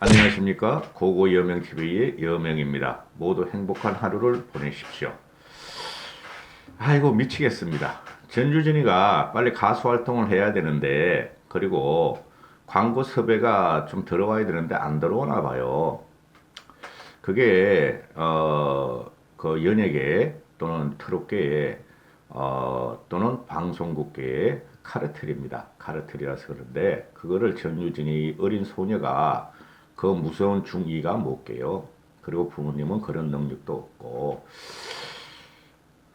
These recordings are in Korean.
안녕하십니까 고고 여명 TV의 여명입니다. 모두 행복한 하루를 보내십시오. 아이고 미치겠습니다. 전유진이가 빨리 가수 활동을 해야 되는데 그리고 광고 섭외가 좀 들어와야 되는데 안 들어오나 봐요. 그게 어 그 연예계 또는 트롯계에 어 또는 방송국계의 카르텔입니다. 카르텔이라서 그런데 그거를 전유진이 어린 소녀가 그 무서운 중2가 못 깨요. 그리고 부모님은 그런 능력도 없고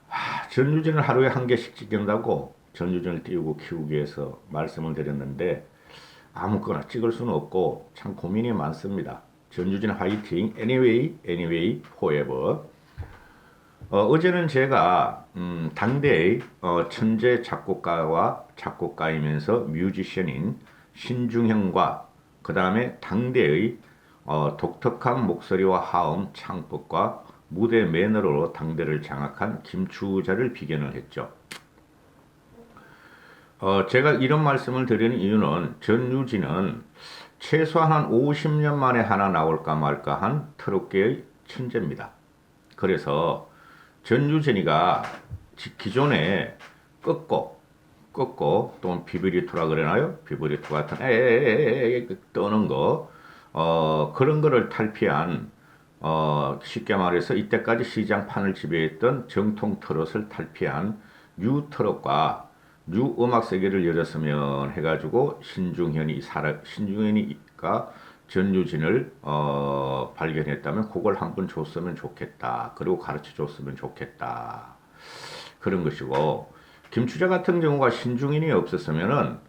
하, 전유진을 하루에 한 개씩 찍는다고 전유진을 띄우고 키우기 위해서 말씀을 드렸는데 아무거나 찍을 수는 없고 참 고민이 많습니다. 전유진 화이팅, anyway, anyway, forever. 어, 제는 제가 음, 당대의 어, 천재 작곡가와 작곡가이면서 뮤지션인 신중형과 그 다음에 당대의 어, 독특한 목소리와 하음, 창법과 무대 매너로 당대를 장악한 김추자를 비견을 했죠. 어, 제가 이런 말씀을 드리는 이유는 전유진은 최소한 한 50년 만에 하나 나올까 말까 한 트롯계의 천재입니다. 그래서 전유진이가 기존에 끝곡 꺾고 또는 비브리토라 그러나요? 비브리토 같은 에에에에 떠는 거 어, 그런 거를 탈피한 어, 쉽게 말해서 이때까지 시장판을 지배했던 정통 트롯을 탈피한 뉴 트롯과 뉴 음악 세계를 열었으면 해가지고 신중현이 살아 신중현이가 전유진을 어, 발견했다면 그걸 한 번 줬으면 좋겠다. 그리고 가르쳐 줬으면 좋겠다. 그런 것이고 김추자 같은 경우가 신중인이 없었으면은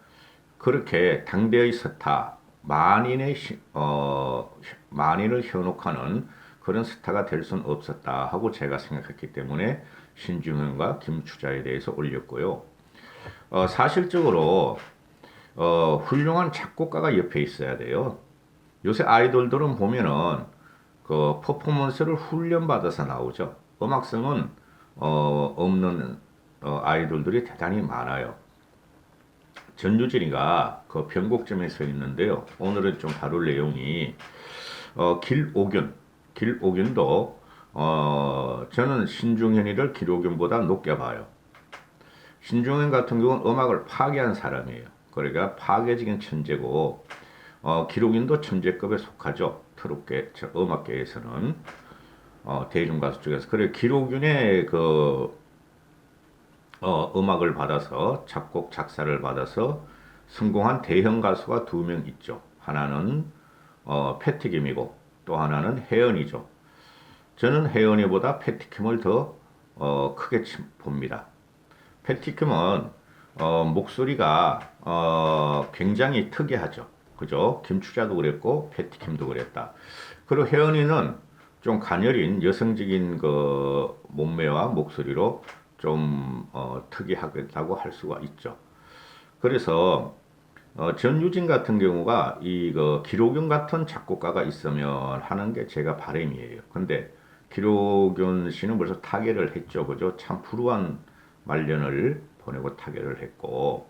그렇게 당대의 스타 만인의 어 만인을 현혹하는 그런 스타가 될 수는 없었다 하고 제가 생각했기 때문에 신중현과 김추자에 대해서 올렸고요. 어, 사실적으로 어, 훌륭한 작곡가가 옆에 있어야 돼요. 요새 아이돌들은 보면은 그 퍼포먼스를 훈련 받아서 나오죠. 음악성은 어, 없는 어, 아이돌들이 대단히 많아요. 전유진이가 그 변곡점에 서 있는데요. 오늘은 좀 다룰 내용이 어, 길오균, 길오균도 어, 저는 신중현이를 길오균보다 높게 봐요. 신중현 같은 경우는 음악을 파괴한 사람이에요. 그러니까 파괴적인 천재고 어, 기록인도 천재급에 속하죠. 트롯계 음악계에서는 어, 대중 가수 쪽에서 그래 기록윤의 그 어, 음악을 받아서 작곡 작사를 받아서 성공한 대형 가수가 두 명 있죠. 하나는 어, 패티김이고 또 하나는 혜연이죠. 저는 혜연이보다 패티킴을 더 어, 크게 봅니다. 패티킴은 어, 목소리가 어, 굉장히 특이하죠. 그죠? 김추자도 그랬고 패티킴도 그랬다. 그리고 혜연이는 좀 가녀린 여성적인 그 몸매와 목소리로 좀 어, 특이하겠다고 할 수가 있죠. 그래서 어, 전유진 같은 경우가 이 그 기록윤 같은 작곡가가 있으면 하는 게 제가 바람이에요. 근데 기록윤 씨는 벌써 타계를 했죠, 그죠? 참 불우한 말년을 보내고 타계를 했고,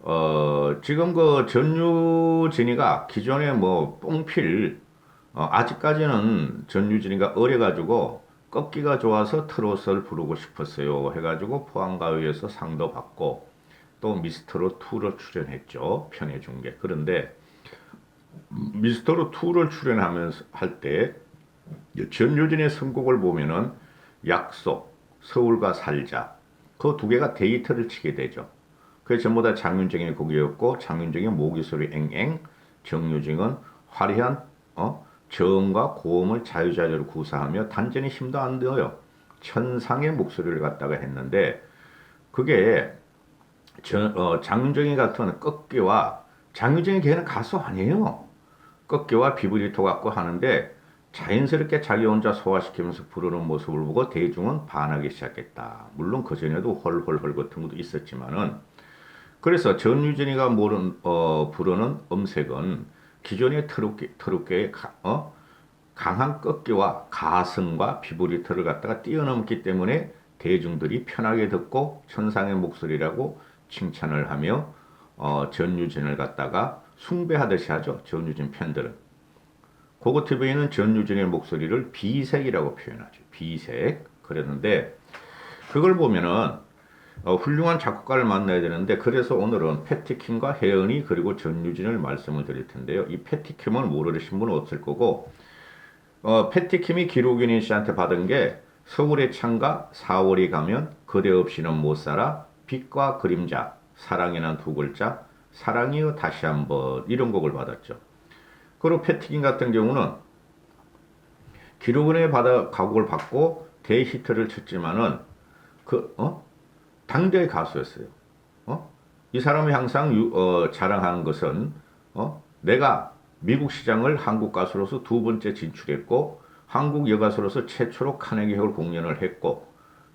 어, 지금 그 전유진이가 기존에 뭐 뽕필, 어, 아직까지는 전유진이가 어려가지고 꺾기가 좋아서 트롯을 부르고 싶었어요. 해가지고 포항가요에서 상도 받고 또 미스터로 2로 출연했죠. 편의 중계. 그런데 미스터로 2를 출연하면서 할 때 전유진의 선곡을 보면은 약속, 서울과 살자 그 두 개가 데이트를 치게 되죠. 그게 전부 다 장윤정의 곡이었고 장윤정의 모기소리 앵앵, 정유정은 화려한 어 저음과 고음을 자유자재로 구사하며 단전히 힘도 안 들어요. 천상의 목소리를 갖다가 했는데 그게 저, 어, 장윤정이 같은 꺾기와 장윤정이 걔는 가수 아니에요. 꺾기와 비브리토 갖고 하는데 자연스럽게 자기 혼자 소화시키면서 부르는 모습을 보고 대중은 반하기 시작했다. 물론 그 전에도 헐헐헐 같은 것도 있었지만은 그래서 전유진이가 모른 어, 부르는 음색은 기존의 트롯계, 트롯계의 가, 어? 강한 꺾기와 가성과 비브리터를 갖다가 뛰어넘기 때문에 대중들이 편하게 듣고 천상의 목소리라고 칭찬을 하며 어, 전유진을 갖다가 숭배하듯이 하죠. 전유진 팬들은. 고고 TV는 전유진의 목소리를 비색이라고 표현하죠. 비색. 그랬는데 그걸 보면은 어, 훌륭한 작곡가를 만나야 되는데 그래서 오늘은 패티킴과 혜은이 그리고 전유진을 말씀을 드릴 텐데요. 이 패티킴을 모르신 분은 없을 거고 어, 패티킴이 기록윤인 씨한테 받은 게 서울의 창가 4월이 가면 그대 없이는 못 살아 빛과 그림자 사랑이란 두 글자 사랑이여 다시 한번 이런 곡을 받았죠. 그리고 패티킴 같은 경우는 기록은의 받아 가곡을 받고 대히트를 쳤지만은 그 어? 당대의 가수였어요. 어? 이 사람이 항상 유, 어, 자랑하는 것은 어? 내가 미국 시장을 한국 가수로서 두 번째 진출했고 한국 여가수로서 최초로 카네기 홀 공연을 했고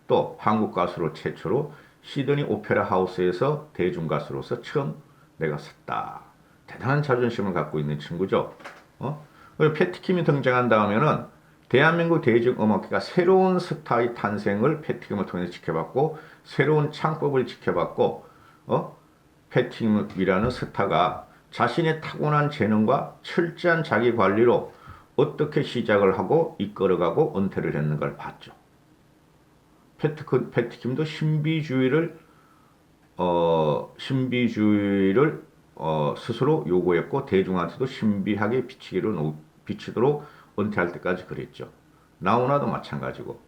또 한국 가수로 최초로 시드니 오페라 하우스에서 대중 가수로서 처음 내가 섰다. 대단한 자존심을 갖고 있는 친구죠. 어? 그리고 패티킴이 등장한 다음에는 대한민국 대중 음악계가 새로운 스타의 탄생을 패티킴을 통해서 지켜봤고 새로운 창법을 지켜봤고 어? 패티킴이라는 스타가 자신의 타고난 재능과 철저한 자기 관리로 어떻게 시작을 하고 이끌어가고 은퇴를 했는가를 봤죠. 패티킴, 패티킴도 신비주의를 어, 신비주의를 어, 스스로 요구했고 대중한테도 신비하게 비치기로 비치도록 은퇴할 때까지 그랬죠. 나훈아도 마찬가지고.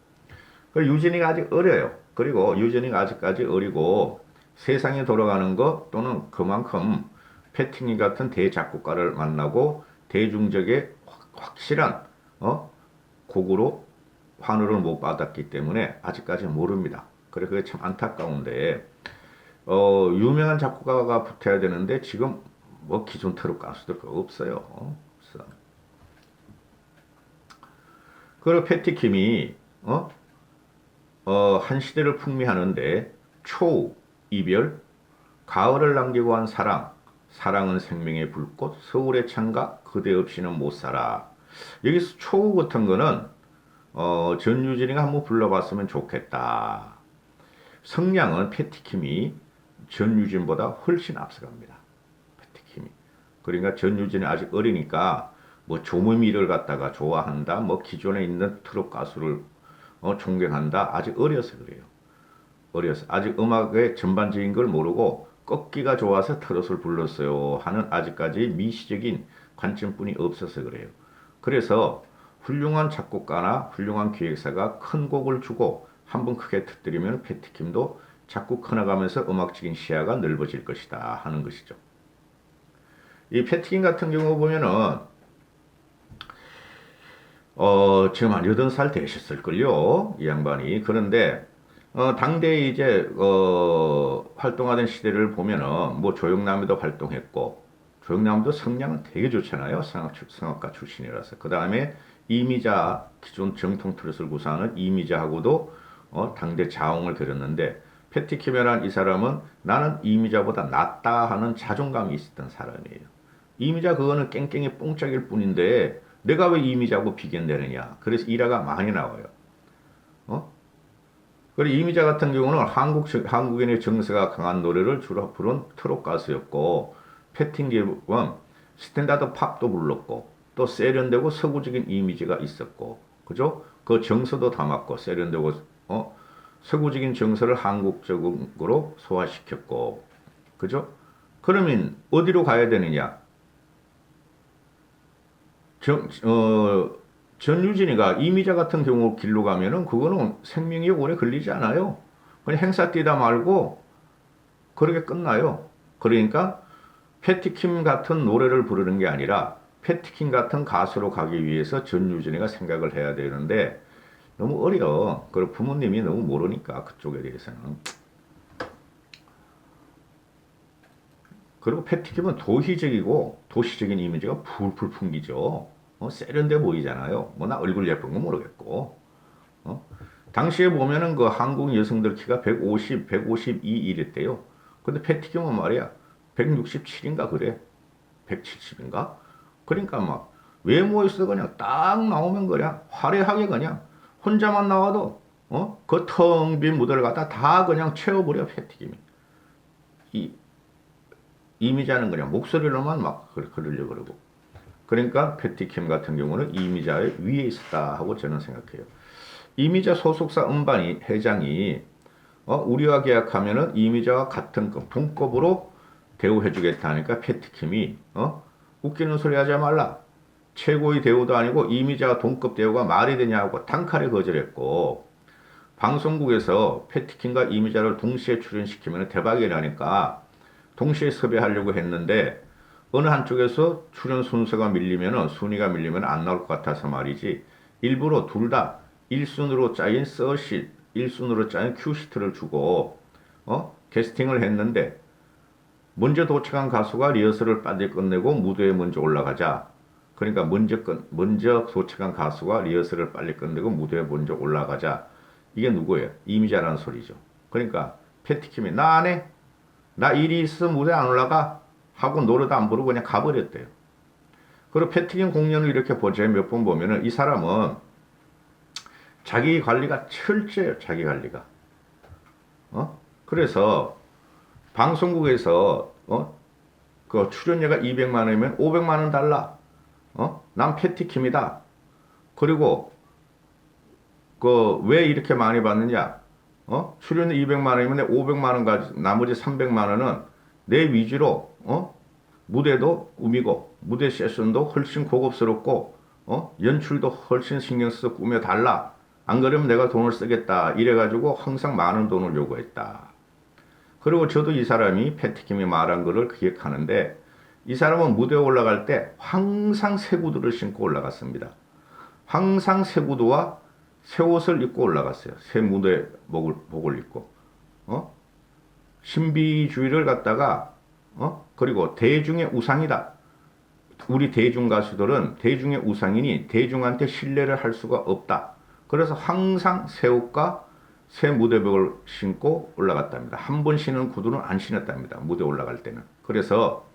그 유진이가 아직 어려요. 그리고 유진이가 아직까지 어리고 세상에 돌아가는 것 또는 그만큼 패팅이 같은 대작곡가를 만나고 대중적의 확실한 어? 곡으로 환호를 못 받았기 때문에 아직까지 모릅니다. 그래 그게 참 안타까운데 어, 유명한 작곡가가 붙어야 되는데 지금 뭐 기존 트롯 가수들 없어요. 없어. 그리고 패티킴이 어? 어, 한 시대를 풍미하는데 초 이별 가을을 남기고 한 사랑 사랑은 생명의 불꽃 서울의 창가 그대 없이는 못 살아. 여기서 초 같은 거는 어, 전유진이가 한번 불러봤으면 좋겠다. 성량은 패티킴이 전유진보다 훨씬 앞서갑니다. 패티킴이. 그러니까 전유진이 아직 어리니까 뭐 조무미를 갖다가 좋아한다, 뭐 기존에 있는 트롯 가수를 어, 존경한다. 아직 어려서 그래요. 어려서 아직 음악의 전반적인 걸 모르고 꺾기가 좋아서 트롯을 불렀어요 하는 아직까지 미시적인 관점뿐이 없어서 그래요. 그래서 훌륭한 작곡가나 훌륭한 기획사가 큰 곡을 주고 한 번 크게 터뜨리면 패티킴도 자꾸 커나가면서 음악적인 시야가 넓어질 것이다 하는 것이죠. 이 패티킴 같은 경우 보면은 어, 지금 한 8살 되셨을걸요. 이 양반이. 그런데, 어, 당대에 이제, 어, 활동하던 시대를 보면은, 뭐, 조영남이도 활동했고, 조영남도 성량은 되게 좋잖아요. 성악, 성악가 출신이라서. 그 다음에 이미자, 기존 정통 트롯을 구사하는 이미자하고도, 어, 당대 자웅을 들였는데, 패티 키메란 이 사람은 나는 이미자보다 낫다 하는 자존감이 있었던 사람이에요. 이미자 그거는 깽깽이 뽕짝일 뿐인데, 내가 왜 이미자하고 비견되느냐. 그래서 일화가 많이 나와요. 어? 그리고 이미자 같은 경우는 한국, 한국인의 정서가 강한 노래를 주로 부른 트롯 가수였고, 패팅기은 스탠다드 팝도 불렀고, 또 세련되고 서구적인 이미지가 있었고, 그죠? 그 정서도 담았고, 세련되고, 어? 서구적인 정서를 한국적으로 소화시켰고, 그죠? 그러면 어디로 가야 되느냐? 정, 어, 전유진이가 이미자 같은 경우 길로 가면은 그거는 생명이 오래 걸리지 않아요. 그냥 행사 뛰다 말고 그렇게 끝나요. 그러니까 패티킴 같은 노래를 부르는 게 아니라 패티킴 같은 가수로 가기 위해서 전유진이가 생각을 해야 되는데 너무 어려. 그리고 부모님이 너무 모르니까 그쪽에 대해서는. 그리고 패티킴은 도시적이고 도시적인 이미지가 풀풀 풍기죠. 어, 세련돼 보이잖아요. 뭐 나 얼굴 예쁜 건 모르겠고. 어? 당시에 보면은 그 한국 여성들 키가 150, 152 이랬대요. 근데 패티킴은 말이야 167인가 그래. 170인가? 그러니까 막 외모에서 그냥 딱 나오면 그냥 화려하게 그냥 혼자만 나와도 어? 그 텅 빈 무대를 갖다 다 그냥 채워버려 패티김이. 이 이미자는 그냥 목소리로만 막 그러려고 그러고. 그러니까 패티킴 같은 경우는 이미자의 위에 있었다 하고 저는 생각해요. 이미자 소속사 음반이 회장이 어, 우리와 계약하면은 이미자와 같은 급 동급으로 대우해주겠다 하니까 패티킴이 어? 웃기는 소리 하지 말라. 최고의 대우도 아니고 이미자와 동급 대우가 말이 되냐고 단칼에 거절했고 방송국에서 패티킨과 이미자를 동시에 출연시키면 대박이 나니까 동시에 섭외하려고 했는데 어느 한쪽에서 출연 순서가 밀리면 순위가 밀리면 안 나올 것 같아서 말이지 일부러 둘 다 1순으로 짜인 서시 1순으로 짜인 큐시트를 주고 어? 캐스팅을 했는데 먼저 도착한 가수가 리허설을 빨리 끝내고 무대에 먼저 올라가자. 그러니까 먼저 끝, 먼저 도착한 가수가 리허설을 빨리 끝내고 무대에 먼저 올라가자. 이게 누구예요? 이미자라는 소리죠. 그러니까 패티킴이 나 안 해. 나 일이 있어 무대 안 올라가. 하고 노래도 안 부르고 그냥 가버렸대요. 그리고 패티킴 공연을 이렇게 보제 몇번 보면은 이 사람은 자기 관리가 철저해요. 자기 관리가. 어? 그래서 방송국에서 어? 그 출연료가 200만 원이면 500만 원 달라. 어? 난 패티킴이다. 그리고 그 왜 이렇게 많이 받느냐? 어? 출연료 200만 원이면 내 500만 원 가지 나머지 300만 원은 내 위주로 어? 무대도 우미고 무대 세션도 훨씬 고급스럽고 어? 연출도 훨씬 신경 써서 꾸며 달라. 안 그러면 내가 돈을 쓰겠다. 이래 가지고 항상 많은 돈을 요구했다. 그리고 저도 이 사람이 패티킴이 말한 거를 기억하는데 이 사람은 무대에 올라갈 때 항상 새 구두를 신고 올라갔습니다. 항상 새 구두와 새 옷을 입고 올라갔어요. 새 무대 복을, 복을 입고. 어? 신비주의를 갖다가 어? 그리고 대중의 우상이다. 우리 대중 가수들은 대중의 우상이니 대중한테 신뢰를 할 수가 없다. 그래서 항상 새 옷과 새 무대복을 신고 올라갔답니다. 한 번 신은 구두는 안 신었답니다. 무대 올라갈 때는. 그래서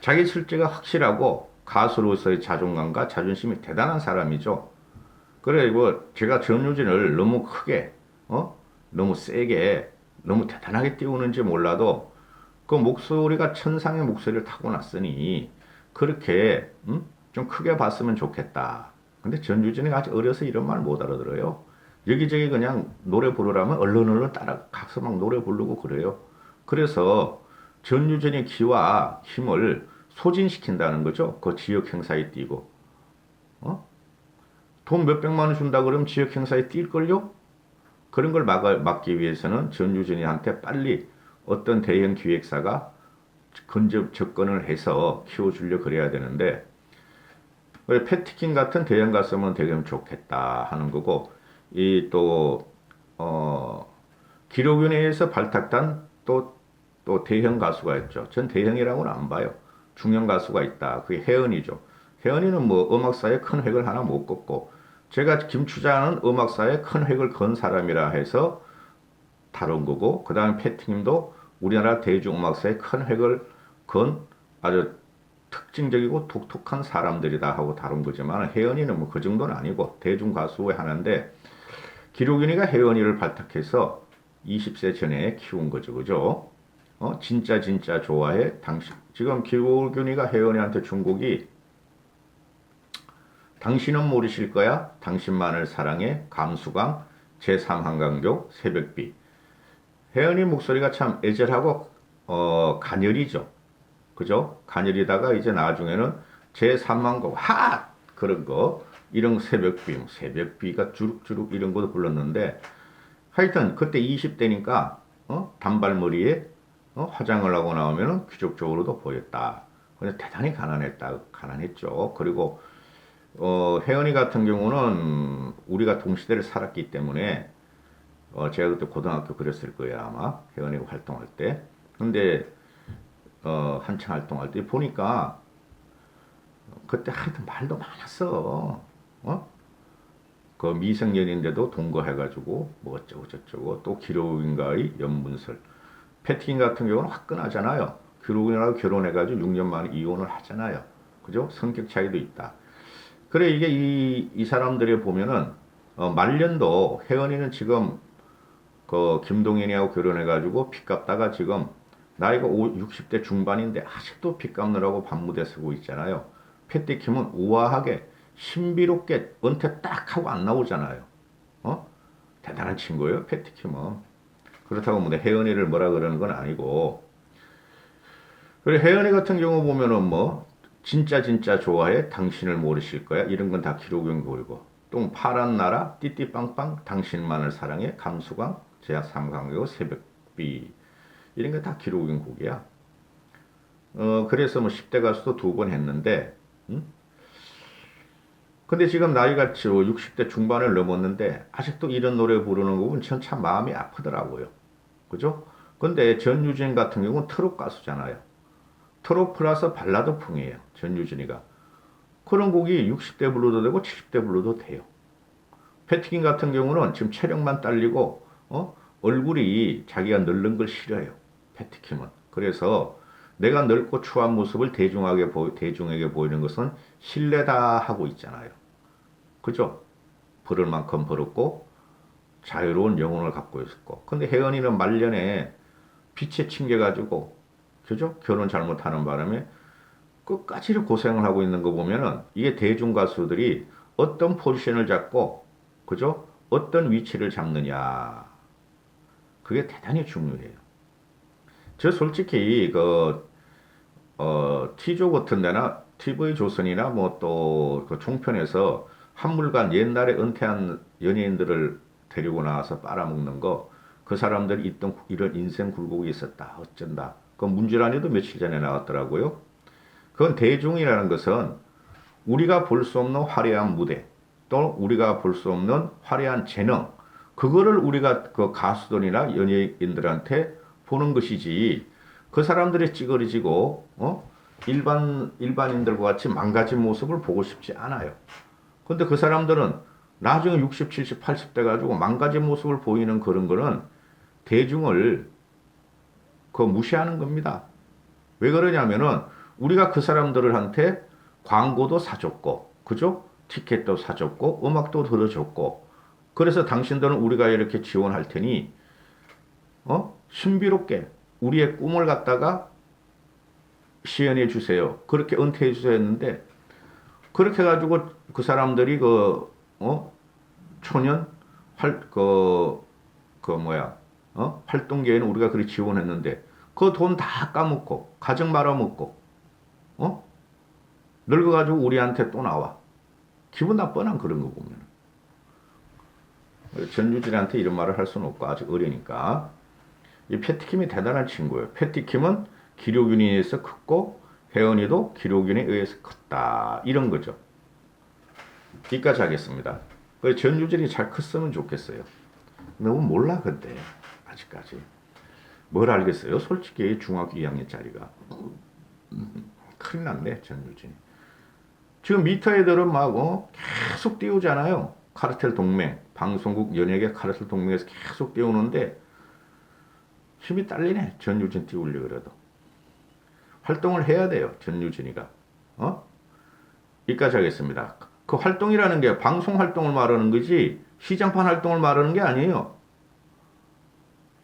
자기 실제가 확실하고 가수로서의 자존감과 자존심이 대단한 사람이죠. 그리고 제가 전유진을 너무 크게, 어? 너무 세게, 너무 대단하게 띄우는지 몰라도 그 목소리가 천상의 목소리를 타고났으니 그렇게 음? 좀 크게 봤으면 좋겠다. 근데 전유진이 아직 어려서 이런 말 못 알아들어요. 여기저기 그냥 노래 부르라면 얼른 얼른 따라 가서 막 노래 부르고 그래요. 그래서 전유진의 기와 힘을 소진시킨다는 거죠. 그 지역 행사에 뛰고. 어? 돈 몇백만 원 준다 그러면 지역 행사에 뛸걸요? 그런 걸 막아, 막기 위해서는 전유진이한테 빨리 어떤 대형 기획사가 근접 접근을 해서 키워주려 그래야 되는데 왜 패티킨 같은 대형 가수면 되게 좋겠다 하는 거고 이또 어, 기록위원회에서 발탁한 또, 또 대형 가수가 있죠. 전 대형이라고는 안 봐요. 중형 가수가 있다. 그게 혜연이죠. 혜연이는 뭐 음악사에 큰 획을 하나 못 걷고 제가 김 추자는 음악사에 큰 획을 건 사람이라 해서 다룬 거고 그 다음에 패티님도 우리나라 대중음악사에 큰 획을 건 아주 특징적이고 독특한 사람들이다 하고 다룬 거지만 혜연이는 뭐 그 정도는 아니고 대중 가수의 하나인데 기록윤이가 혜연이를 발탁해서 20세 전에 키운 거죠, 그죠? 어, 진짜 진짜 좋아해 당신 지금 기록윤이가 혜연이한테 준 곡이 당신은 모르실 거야 당신만을 사랑해 감수강 제3한강교 새벽비 혜연이 목소리가 참 애절하고 어, 가녀리죠. 그죠? 가녀리다가 이제 나중에는 제3만 곡, 핫! 그런 거, 이런 새벽비, 뭐 새벽비가 주룩주룩 이런 것도 불렀는데, 하여튼 그때 20대니까, 어? 단발머리에 어? 화장을 하고 나오면은 귀족적으로도 보였다. 근데 대단히 가난했다. 가난했죠. 그리고, 어, 혜연이 같은 경우는 우리가 동시대를 살았기 때문에, 어, 제가 그때 고등학교 그랬을 거예요, 아마. 혜연이가 활동할 때. 근데, 어, 한창 활동할 때 보니까 그때 하여튼 말도 많았어. 어? 그 미성년인데도 동거해가지고 뭐 어쩌고 저쩌고 또 기록인가의 연문설. 패틴 같은 경우는 화끈하잖아요. 기록인하고 결혼해가지고 6년 만에 이혼을 하잖아요. 그죠? 성격 차이도 있다. 그래 이게 이, 이 사람들이 보면은 어, 말년도 혜연이는 지금 그 김동현이하고 결혼해가지고 피 갚다가 지금 나이가 60대 중반인데 아직도 빚 갚느라고 밤무대 쓰고 있잖아요. 패티킴은 우아하게 신비롭게 은퇴 딱 하고 안 나오잖아요. 어? 대단한 친구예요, 패티킴은. 그렇다고 뭐 혜연이를 뭐라 그러는 건 아니고. 그리고 혜연이 같은 경우 보면은 뭐 진짜 진짜 좋아해 당신을 모르실 거야 이런 건 다 기록용 보이고 또 파란 나라 띠띠빵빵 당신만을 사랑해 감수광 제약 삼강교 새벽비 이런 게 다 기록용 곡이야. 어 그래서 뭐 10대 가수도 두 번 했는데 음? 근데 지금 나이가 60대 중반을 넘었는데 아직도 이런 노래 부르는 거 보면 전참 마음이 아프더라고요. 그죠? 근데 전유진 같은 경우는 트롯 가수잖아요. 플러스 발라드풍이에요. 전유진이가. 그런 곡이 60대 불러도 되고 70대 불러도 돼요. 패티킨 같은 경우는 지금 체력만 딸리고 어? 얼굴이 자기가 늙는 걸 싫어해요. 패티킨은. 그래서 내가 늙고 추한 모습을 대중하게 보, 대중에게 보이는 것은 신뢰다 하고 있잖아요. 그죠? 버를 만큼 벌었고 자유로운 영혼을 갖고 있었고. 근데 혜연이는 말년에 빛에 튕겨가지고 그죠? 결혼 잘못하는 바람에 끝까지 고생을 하고 있는 거 보면은 이게 대중 가수들이 어떤 포지션을 잡고 그죠? 어떤 위치를 잡느냐 그게 대단히 중요해요. 저 솔직히 그 어, T조 같은 데나 TV 조선이나 뭐 또 그 총편에서 한물간 옛날에 은퇴한 연예인들을 데리고 나와서 빨아먹는 거 그 사람들이 있던 이런 인생 굴곡이 있었다 어쩐다 그 문주란에도 며칠 전에 나왔더라고요. 그건 대중이라는 것은 우리가 볼 수 없는 화려한 무대 또 우리가 볼 수 없는 화려한 재능 그거를 우리가 그 가수들이나 연예인들한테 보는 것이지 그 사람들이 찌그러지고 어? 일반 일반인들과 같이 망가진 모습을 보고 싶지 않아요. 근데 그 사람들은 나중에 60, 70, 80대 가지고 망가진 모습을 보이는 그런 거는 대중을 그 무시하는 겁니다. 왜 그러냐면은 우리가 그 사람들한테 광고도 사줬고, 그죠? 티켓도 사줬고, 음악도 들어줬고, 그래서 당신들은 우리가 이렇게 지원할 테니, 어? 신비롭게 우리의 꿈을 갖다가 시연해 주세요. 그렇게 은퇴해 주세요 했는데, 그렇게 해가지고 그 사람들이 그, 어? 초년, 활, 그, 그 뭐야, 어? 활동계에는 우리가 그렇게 지원했는데, 그 돈 다 까먹고, 가정 말아먹고, 어? 늙어가지고 우리한테 또 나와. 기분 나쁘난 그런 거 보면. 전유진한테 이런 말을 할 수는 없고, 아직 어리니까. 이 패티킴이 대단한 친구예요. 패티킴은 기료균에 의해서 컸고, 혜연이도 기료균에 의해서 컸다. 이런 거죠. 여기까지 하겠습니다. 그 전유진이 잘 컸으면 좋겠어요. 너무 몰라, 근데. 아직까지. 뭘 알겠어요? 솔직히 중학교 2학년 짜리가. 큰일 났네, 전유진이. 지금 미터 애들은 막, 어, 계속 띄우잖아요. 카르텔 동맹, 방송국 연예계 카르텔 동맹에서 계속 띄우는데, 힘이 딸리네, 전유진 띄우려 그래도. 활동을 해야 돼요, 전유진이가. 어? 여기까지 하겠습니다. 그 활동이라는 게 방송 활동을 말하는 거지, 시장판 활동을 말하는 게 아니에요.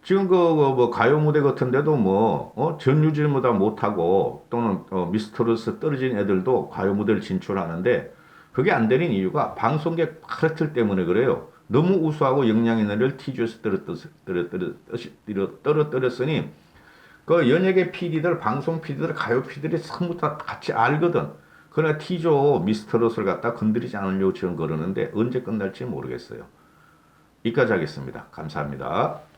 지금 그 뭐 가요 무대 같은 데도 뭐 어? 전유진보다 못하고 또는 어, 미스터로스 떨어진 애들도 가요 무대를 진출하는데 그게 안 되는 이유가 방송객 카르텔 때문에 그래요. 너무 우수하고 역량 있는 애를 티주에서 떨어뜨렸으니 그 연예계 PD들, 방송 PD들, 가요 PD들이 전부 다 같이 알거든. 그러나 티조 미스터롯을 갖다 건드리지 않으려고 지금 그러는데 언제 끝날지 모르겠어요. 여기까지 하겠습니다. 감사합니다.